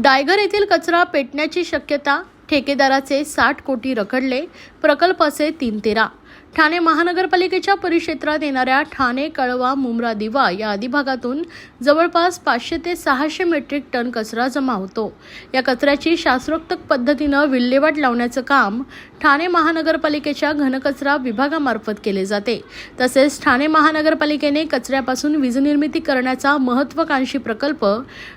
डायगर येथील कचरा पेटण्याची शक्यता ठेकेदाराचे साठ कोटी रखडले प्रकल्पाचे तीन तेरा. ठाणे महानगरपालिकेच्या परिक्षेत्रात येणाऱ्या ठाणे कळवा मुमरा दिवा या अधिभागातून जवळपास पाचशे ते सहाशे मेट्रिक टन कचरा जमा होतो. या कचऱ्याची शास्त्रोक्त पद्धतीनं विल्हेवाट लावण्याचं काम ठाणे महानगरपालिकेच्या घनकचरा विभागामार्फत केले जाते. तसेच ठाणे महानगरपालिकेने कचऱ्यापासून वीजनिर्मिती करण्याचा महत्वाकांक्षी प्रकल्प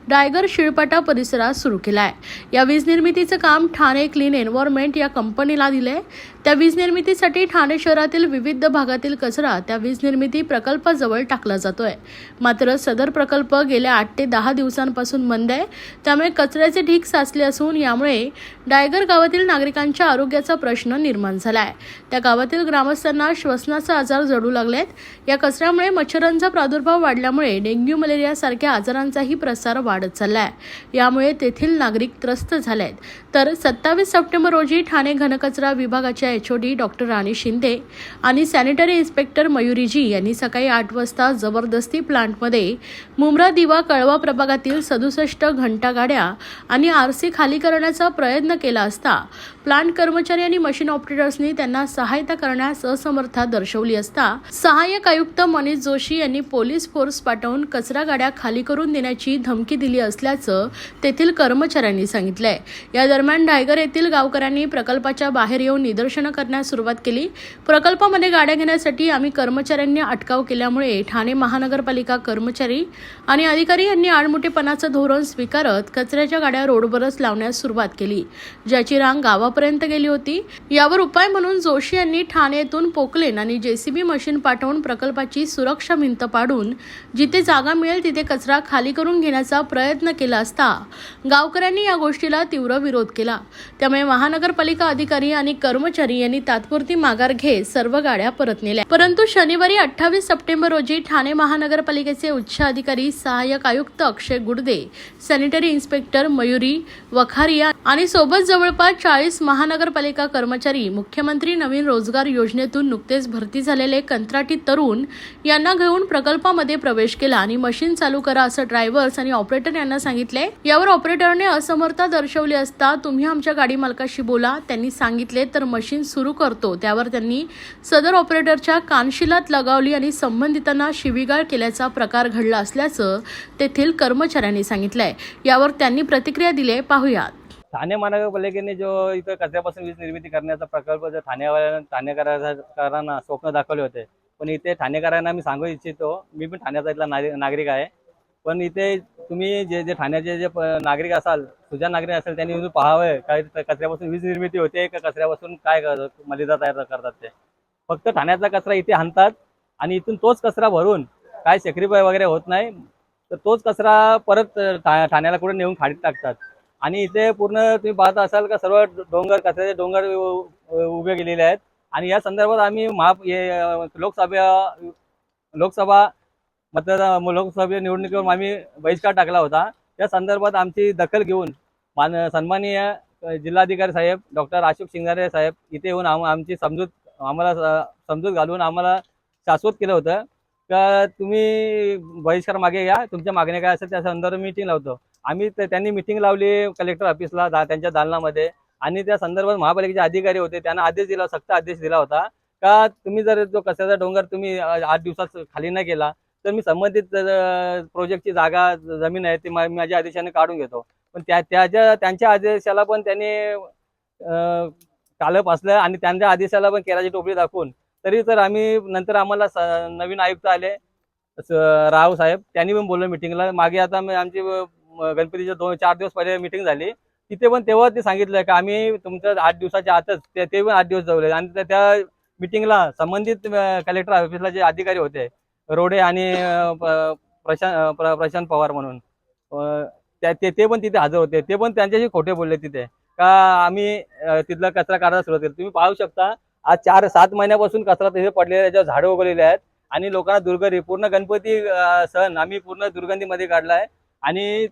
डायगर शिळपाटा परिसरात सुरू केला आहे या वीज निर्मितीचं काम ठाणे क्लीन एन्व्हायरमेंट या कंपनीला दिले त्या वीज निर्मितीसाठी ठाणे शहरातील विविध भागातील कचरा त्या वीज निर्मिती प्रकल्पाजवळ टाकला जातोय. मात्र सदर प्रकल्प गेल्या आठ ते दहा दिवसांपासून बंद आहे. त्यामुळे कचऱ्याचे ढीक साचले असून यामुळे डायगर गावातील नागरिकांच्या आरोग्याचा प्रश्न निर्माण झाला आहे त्या गावातील ग्रामस्थांना श्वसनाचा आजार जडू लागलेत. या कचऱ्यामुळे मच्छरांचा प्रादुर्भाव वाढल्यामुळे डेंग्यू मलेरियासारख्या आजारांचाही प्रसार वाढत चालला आहे यामुळे तेथील नागरिक त्रस्त झाले आहेत तर सत्तावीस सप्टेंबर रोजी ठाणे घनकचरा विभागाच्या एचओडी डॉक्टर राणी शिंदे आणि सॅनिटरी इन्स्पेक्टर मयुरीजी यांनी सकाळी आठ वाजता जबरदस्ती प्लांटमध्ये मुंब्रा दिवा कळवा प्रभागातील सदुसष्ट घंटा गाड्या आणि आरसी खाली करण्याचा प्रयत्न केला असता प्लांट कर्मचारी आणि मशीन ऑपरेटर्सनी त्यांना सहायता करण्यास असमर्था दर्शवली असता सहाय्यक आयुक्त मनीष जोशी यांनी पोलीस फोर्स पाठवून कचरा गाड्या खाली करून देण्याची धमकी दिली असल्याचं तेथील कर्मचाऱ्यांनी सांगितलंय. या दरम्यान डायगर येथील गावकऱ्यांनी प्रकल्पाच्या बाहेर येऊन निदर्शन करण्यास सुरुवात केली. प्रकल्पामध्ये गाड्या घेण्यासाठी आम्ही कर्मचाऱ्यांनी अटकाव केल्यामुळे ठाणे महानगरपालिका कर्मचारी आणि अधिकारी यांनी आडमुठेपणाचं धोरण स्वीकारत कचऱ्याच्या गाड्या रोडवरच लावण्यास सुरुवात केली ज्याची रांग गावापर्यंत गेली होती. यावर उपाय म्हणून जोशी यांनी ठाणेतून पोकलेन आणि जेसीबी मशीन पाठवून प्रकल्पाची सुरक्षा भिंत पाडून जिथे जागा मिळेल तिथे कचरा खाली करून घेण्याचा प्रयत्न केला असता गावकऱ्यांनी या गोष्टीला तीव्र विरोध केला. त्यामुळे महानगरपालिका अधिकारी आणि कर्मचारी यांनी तात्पुरती माघार घेत सर्व गाड्या परत नेल्या. परंतु शनिवारी अठ्ठावीस सप्टेंबर रोजी ठाणे महानगरपालिकेचे उच्च अधिकारी सहाय्यक आयुक्त अक्षय गुडदे सॅनिटरी इन्स्पेक्टर मयुरी वखारिया आणि सोबत जवळपास चाळीस महानगरपालिका कर्मचारी मुख्यमंत्री नवीन रोजगार योजनेतून नुकतेच भरती झालेले कंत्राटी तरुण यांना घेऊन प्रकल्पामध्ये प्रवेश केला आणि मशीन चालू करा असं ड्रायव्हर्स आणि ऑपरेटर यांना सांगितले. यावर ऑपरेटरने असमर्थता दर्शवली असता तुम्ही आमच्या गाडी मालकाशी बोला त्यांनी सांगितले तर मशीन सुरू करतो. त्यावर त्यांनी सदर ऑपरेटरच्या कानशिलात लगावली आणि संबंधितांना शिवीगाळ केल्याचा प्रकार घडला असल्याचं तेथील कर्मचाऱ्यांनी सांगितलंय. यावर त्यांनी प्रतिक्रिया दिली पाहूयात. ठाणे महानगरपालिकेने जो इथं कचऱ्यापासून वीज निर्मिती करण्याचा प्रकल्प जो ठाणेवाल्या ठाणेकरांना स्वप्न दाखवले होते. पण इथे ठाणेकरांना मी सांगू इच्छितो मी पण ठाण्याचा इथला नागरिक आहे. पण इथे तुम्ही जे जे ठाण्याचे जे नागरिक असाल सुजाण नागरिक असाल त्यांनी इथून पाहावं. काय कचऱ्यापासून वीज निर्मिती होते का कचऱ्यापासून काय मलिदा तयार करतात ते? फक्त ठाण्याचा कचरा इथे आणतात आणि इथून तोच कचरा भरून काय सेक्रिफाय वगैरे होत नाही तर तोच कचरा परत ठा- ठाण्याला कुठे नेऊन खाडीत टाकतात. आणि इथे पूर्ण तुम्ही पाहत असाल का सर्व डोंगर कचऱ्याचे डोंगर उभे गेलेले आहेत. आणि या संदर्भात आम्ही महा लोकसभा लोकसभा मतदार लोकसभा निवडणुकीवर आम्ही बहिष्कार टाकला होता. त्या संदर्भात आमची दखल घेऊन मान सन्माननीय जिल्हाधिकारी साहेब डॉक्टर अशोक शिंगारे साहेब इथे येऊन आम आमची समजूत आम्हाला समजूत घालून आम्हाला शाश्वत केलं होतं. का तुम्ही बहिष्कार मागे घ्या तुमच्या मागण्या काय असेल त्या संदर्भात मीटिंग लावतो आम्ही त्यांनी मिटिंग लावली कलेक्टर ऑफिसला दा- त्यांच्या दालनामध्ये. आणि त्या संदर्भात महापालिकेचे अधिकारी होते त्यांना आदेश दिला सक्त आदेश दिला होता. का तुम्ही जर जो कचऱ्याचा डोंगर तुम्ही आठ दिवसात खाली नाही केला तर मी संबंधित प्रोजेक्टची जागा जमीन आहे ती माझ्या आदेशाने काढून घेतो. पण त्या त्याच्या त्यांच्या आदेशाला पण त्यांनी कालप असलं आणि त्यांच्या आदेशाला पण केराची टोपली दाखवून तरी तर आम्ही नंतर आम्हाला नवीन आयुक्त आले राव साहेब त्यांनी पण बोललो मिटिंगला मागे आता आमची गणपतीच्या दोन चार दिवस पहिले मिटिंग झाली. तिथे पण तेव्हा ते सांगितलं का आम्ही तुमच्या आठ दिवसाच्या आतच ते ते पण आठ दिवस जवळ आणि त्या- त्या मिटिंगला संबंधित कलेक्टर ऑफिसला जे अधिकारी होते रोडे आणि प्रशांत प्र- प्रशांत पवार म्हणून. त्या ते ते पण तिथे हजर होते. ते पण त्यांच्याशी खोटे बोलले तिथे. का आम्ही तिथला कचरा काढायला सुरुवात केली. तुम्ही पाहू शकता आज चार सात महिन्यापासून कचरा तिथे पडलेला त्याच्यावर झाडं उगवलेले आहेत आणि लोकांना दुर्गंधी पूर्ण गणपती सण आम्ही पूर्ण दुर्गंधीमध्ये काढलाय आणि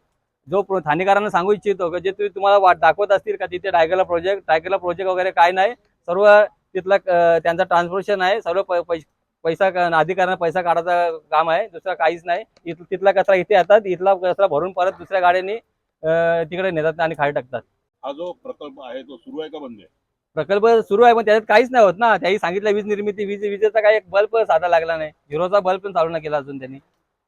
जो प्रो- ठाणेकरांना सांगू इच्छितो की जे तुम्ही तुम्हाला वाट दाखवत असतील का तिथे टायगरला प्रोजेक्ट टायगरला प्रोजेक्ट वगैरे काय नाही. सर्व तिथला त्यांचा ट्रान्सपोर्टेशन आहे. सर्व पैसे पै- पैसा अधिकाऱ्यांना पैसा काढायचं काम आहे दुसरं काहीच नाही. तिथला कचरा इथे येतात इथला कचरा भरून परत दुसऱ्या गाड्यांनी तिकडे नेतात आणि खाली टाकतात. हा जो प्रकल्प आहे तो सुरू आहे का बंद आहे? प्रकल्प सुरू आहे पण त्याच्यात काहीच नाही होत ना. त्याही सांगितलं वीज निर्मिती वीज विजेचा काही एक बल्ब साधा लागला नाही. झिरोचा बल्ब पण चालू नाही केला अजून त्यांनी.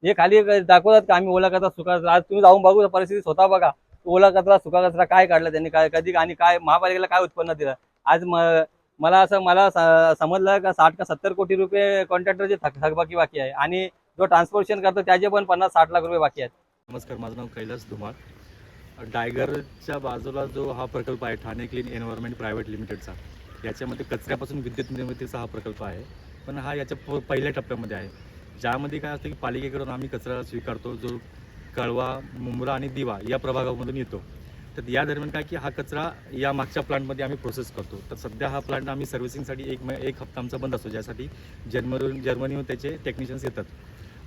हे खाली दाखवतात का आम्ही ओला कचरा सुका कचरा आज तुम्ही जाऊन बघू परिस्थिती स्वतः बघा. ओला कचरा सुका कचरा काय काढला त्यांनी काय कधी आणि काय महापालिकेला काय उत्पन्न दिलं? आज मला असं मला समजलं का साठ का सत्तर कोटी रुपये कॉन्ट्रॅक्टरचे थक थकबाकी बाकी आहे. आणि जो ट्रान्सपोर्टेशन करतो त्याचे पण पन्नास साठ लाख रुपये बाकी आहेत. नमस्कार माझं नाव कैलास धुमाळ. डायगरच्या बाजूला जो हा प्रकल्प आहे ठाणे क्लीन एन्व्हायरमेंट प्रायव्हेट लिमिटेडचा याच्यामध्ये कचऱ्यापासून विद्युत निर्मितीचा हा प्रकल्प आहे. पण हा याच्या प- पहिल्या टप्प्यामध्ये आहे. ज्यामध्ये काय असतं की पालिकेकडून आम्ही कचरा स्वीकारतो जो कळवा मुंब्रा आणि दिवा या प्रभागामधून येतो. तर या दरम्यान काय की हा कचरा या मागच्या प्लांटमध्ये आम्ही प्रोसेस करतो. तर सध्या हा प्लांट आम्ही सर्व्हिसिंगसाठी एक म- एक हप्ता आमचा बंद असतो ज्यासाठी जर्मनीहून जर्मनीहून त्याचे टेक्निशियन्स येतात.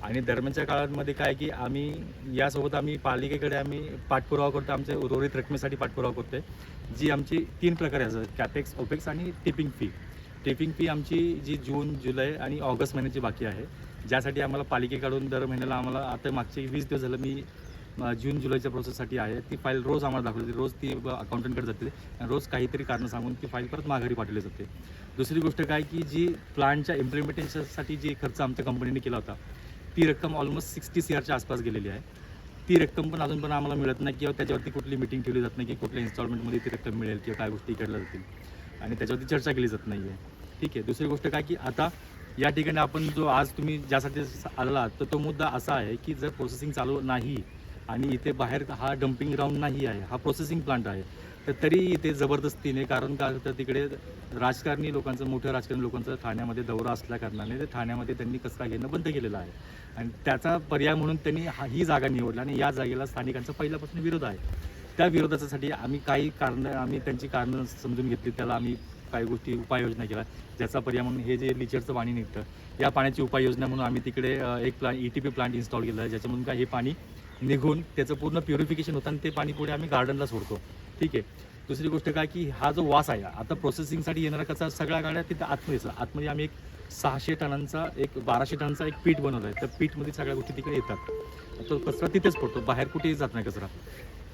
आणि दरम्यानच्या काळामध्ये काय की आम्ही यासोबत आम्ही पालिकेकडे आम्ही पाठपुरावा करतो आमच्या उर्वरित रकमेसाठी पाठपुरावा करतोय जी आमची तीन प्रकारे असतात कॅपेक्स ओपेक्स आणि टिपिंग फी टिपिंग फी आमची जी जून जुलै आणि ऑगस्ट महिन्याची बाकी आहे ज्यासाठी आम्हाला पालिकेकडून दर महिन्याला आम्हाला आता मागचे वीस दिवस झालं मी जून जुलैच्या प्रोसेससाठी आहे. ती फाईल रोज आम्हाला दाखवली जाते. रोज ती अकाउंटंटकडे जाते. आणि रोज काहीतरी कारण सांगून ती फाईल परत माघारी पाठवली जाते. दुसरी गोष्ट काय की जी प्लांटच्या इम्प्लिमेंटेशनसाठी जी खर्च आमच्या कंपनीने केला होता ती रक्कम ऑलमोस्ट सिक्स्टी सी आरच्या आसपास गेलेली आहे. ती रक्कम पण अजून पण आम्हाला मिळत नाही किंवा त्याच्यावरती कुठली मिटिंग ठेवली जात नाही की कुठल्या इन्स्टॉलमेंटमध्ये ती रक्कम मिळेल किंवा काय गोष्टी इकडल्या जातील. आणि त्याच्यावरती चर्चा केली जात नाही आहे ठीक आहे. दुसरी गोष्ट काय की आता या ठिकाणी आपण जो आज तुम्ही ज्यासाठी आला तर तो मुद्दा असा आहे की जर प्रोसेसिंग चालू नाही आणि इथे बाहेर हा डम्पिंग ग्राउंड नाही आहे हा प्रोसेसिंग प्लांट आहे. तर तरी इथे जबरदस्तीने कारण का तर तिकडे राजकारणी लोकांचं मोठ्या राजकारणी लोकांचं ठाण्यामध्ये दौरा असल्या कारणाने ते ठाण्यामध्ये त्यांनी कचरा घेणं बंद केलेलं आहे. आणि त्याचा पर्याय म्हणून त्यांनी हा ही जागा निवडला आणि या जागेला स्थानिकांचा पहिल्यापासून विरोध आहे. त्या विरोधासाठी आम्ही काही कारणं आम्ही त्यांची कारणं समजून घेतली त्याला आम्ही काही गोष्टी उपाययोजना केल्या. ज्याचा पर्याय म्हणून हे जे लिचरचं पाणी निघतं या पाण्याची उपाययोजना म्हणून आम्ही तिकडे एक plant E T P plant install केला आहे. ज्याच्यामधून काय हे पाणी निघून त्याचं पूर्ण प्युरिफिकेशन होतं आणि ते पाणी पुढे आम्ही गार्डनला सोडतो. ठीक आहे? दुसरी गोष्ट काय की हा जो वास आहे आता प्रोसेसिंगसाठी येणारा कचरा सगळ्या गाड्या तिथं आतमध्ये येतात आतमध्ये आम्ही एक सहाशे टनांचा एक बाराशे टनांचा एक पीठ बनवलं आहे. त्या पीठमध्ये सगळ्या गोष्टी तिकडे येतात. तो कचरा तिथेच पडतो बाहेर कुठेही जात नाही कचरा.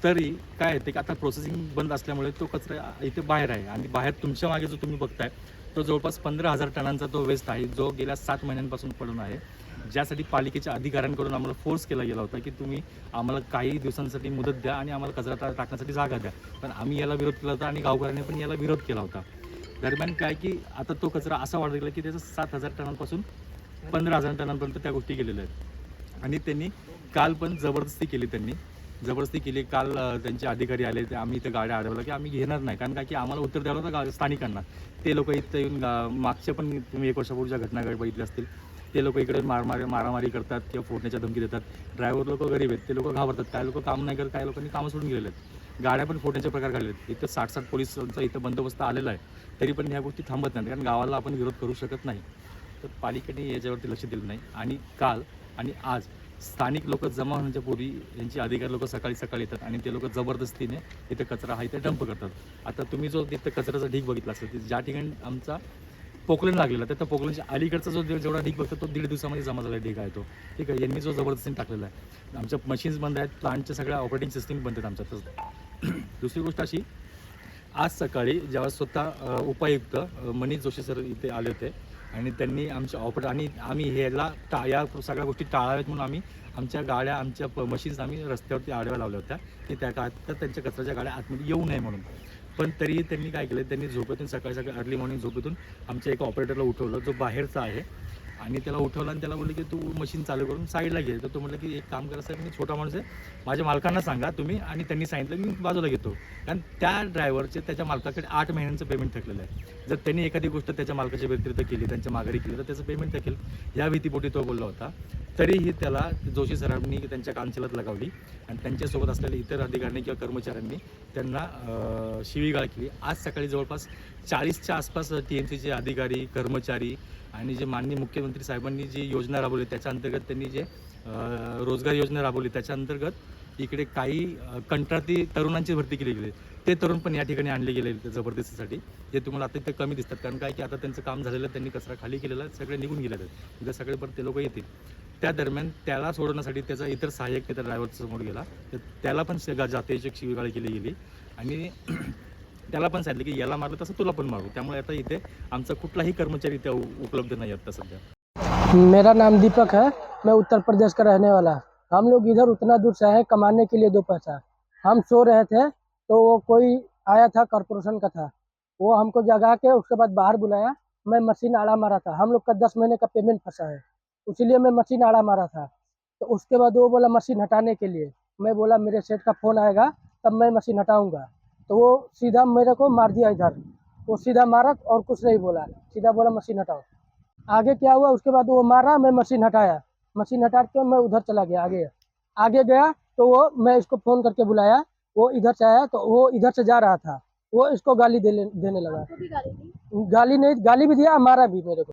तरी काय आहे ते आता प्रोसेसिंग बंद असल्यामुळे तो कचरा इथे बाहेर आहे आणि बाहेर तुमच्या मागे जो तुम्ही बघताय तो जवळपास पंधरा हजार टनांचा तो वेस्ट आहे जो गेल्या सात महिन्यांपासून पडून आहे. ज्यासाठी पालिकेच्या अधिकाऱ्यांकडून आम्हाला फोर्स केला गेला होता की तुम्ही आम्हाला काही दिवसांसाठी मुदत द्या आणि आम्हाला कचरा टाकण्यासाठी जागा द्या. पण आम्ही याला विरोध केला होता आणि गावकऱ्यांनी पण याला विरोध केला होता. दरम्यान काय की आता तो कचरा असा वाढत गेला की त्याचा सात हजार टनांपासून पंधरा हजार टनांपर्यंत त्या गोष्टी गेलेल्या आहेत. आणि त्यांनी काल पण जबरदस्ती केली त्यांनी. जबरदस्ती केली. काल त्यांचे अधिकारी आले. ते आम्ही इथं गाड्या अडवल्या की आम्ही घेणार नाही. कारण काय की आम्हाला उत्तर द्यावं होतं गा- स्थानिकांना. ते लोक इथं येऊन गा- मागच्या पण तुम्ही एक वर्षापूर्वीच्या घटना घड- बघितल्या असतील. ते लोक इकडे मारमारी मारामारी करतात किंवा फोडण्याच्या धमकी देतात. ड्रायव्हर लोक गरीब आहेत. ते लोक घाबरतात. काय लोक काम नाही करत काय लोकांनी कामं सोडून गेलेले आहेत. गाड्या पण फोडण्याचे प्रकार घडले आहेत इथं साठ साठ पोलिसांचा इथं बंदोबस्त आलेला आहे. तरी पण ह्या गोष्टी थांबत नाहीत. कारण गावाला आपण विरोध करू शकत नाही. तर पालिकेने याच्यावरती लक्ष दिलं नाही. आणि काल आणि आज स्थानिक लोक जमा होण्याच्या पूर्वी यांची अधिकारी लोक सकाळी सकाळी येतात आणि ते लोक जबरदस्तीने इथं कचरा हा इथे डंप करतात. आता तुम्ही जो तिथं कचऱ्याचा ढीक बघितला असेल ज्या ठिकाणी आमचा पोकलन लागलेला तर त्या पोकलनच्या अलीकडचा जो जेवढा ढीक बघतो तो दीड दिवसामध्ये जमा झाला ढीक आहे तो. ठीक आहे यांनी जो जबरदस्तीने टाकलेला आहे. आमच्या मशीन्स बंद आहेत प्लांटच्या सगळ्या ऑपरेटिंग सिस्टीम बंद आहेत आमच्या. दुसरी गोष्ट अशी आज सकाळी जेव्हा स्वतः उपायुक्त मनीष जोशी सर इथे आले होते आणि त्यांनी आमच्या ऑपरेट आणि आम्ही ह्याला टा या सगळ्या गोष्टी टाळाव्यात म्हणून आम्ही आमच्या गाड्या आमच्या मशीन्स आम्ही रस्त्यावरती आडव्या लावल्या होत्या. की त्या काळात तर त्यांच्या कचऱ्याच्या गाड्या आतमध्ये येऊ नये म्हणून. पण तरीही त्यांनी काय केलं त्यांनी झोपेतून सकाळी सकाळी अर्ली मॉर्निंग झोपेतून आमच्या एका ऑपरेटरला उठवलं जो बाहेरचा आहे. आणि त्याला उठवलं आणि त्याला बोललं की तू मशीन चालू करून साईडला घे. तर तो म्हटलं की एक काम करा साहेब मी छोटा माणूस आहे. माझ्या मालकांना सांगा तुम्ही आणि त्यांनी सांगितलं मी बाजूला घेतो. कारण त्या ड्रायव्हरचे त्याच्या मालकाकडे आठ महिन्यांचं पेमेंट थकलेलं आहे. जर त्यांनी एखादी गोष्ट त्याच्या मालकाच्या व्यतिरिक्त केली त्यांच्या माघारी केली तर त्याचं पेमेंट थकेल या भीतीपोटी तो बोलला होता. तरीही त्याला जोशी सरांनी त्यांच्या कांचलात लगावली आणि त्यांच्यासोबत असलेल्या इतर अधिकाऱ्यांनी किंवा कर्मचाऱ्यांनी त्यांना शिवीगाळ केली. आज सकाळी जवळपास चाळीसच्या आसपास टी एम सीचे अधिकारी कर्मचारी आणि जे माननीय मुख्यमंत्री साहेबांनी जी योजना राबवली त्याच्या अंतर्गत त्यांनी जे रोजगार योजना राबवली त्याच्या अंतर्गत इकडे काही कंत्राटी तरुणांची भरती केली गेली. ते तरुण पण या ठिकाणी आणले गेले जबरदस्तीसाठी. जे तुम्हाला आता इथे कमी दिसतात. कारण काय की आता त्यांचं काम झालेलं त्यांनी कचरा खाली केलेला सगळे निघून गेले आहेत उद्या सगळे परत ते लोक येतील. त्या दरम्यान त्याला सोडवण्यासाठी त्याचा इतर सहाय्यक त्या ड्रायव्हरच्या समोर गेला. तर त्याला पण श- शिवीगाळी केली गेली. आणि त्याला पण सांगितलं की याला मारलं तसं तुला पण मारू. त्यामुळे आता इथे आमचा कुठलाही कर्मचारी त्या उपलब्ध नाही आता सध्या. मेरा नाम दीपक है. मैं उत्तर प्रदेश का रहने वाला. हम लोग इधर उतना दूर से आए कमाने के लिए दो पैसा। हम सो रहे थे तो वो कोई आया था कॉरपोरेशन का था। वो हमको जगा के उसके बाद बाहर बुलाया। मैं मशीन आड़ा मारा था। हम लोग का दस महीने का पेमेंट फंसा है। इसीलिए मैं मशीन आड़ा मारा था। तो उसके बाद वो बोला मशीन हटाने के लिए। मैं बोला मेरे सेठ का फ़ोन आएगा तब मैं मशीन हटाऊँगा। तो वो सीधा मेरे को मार दिया इधर। वो सीधा मारा और कुछ नहीं बोला। सीधा बोला मशीन हटाओ। आगे क्या हुआ उसके बाद वो मारा मैं मशीन हटाया। मशीन हटा के मैं उधर चला गया आगे। आगे गया तो वो मैं इसको फ़ोन करके बुलाया। वो इधर से आया तो वो इधर से जा रहा था। वो इसको गाली देने लगा। गाली नहीं गाली भी दिया मारा भी मेरे को।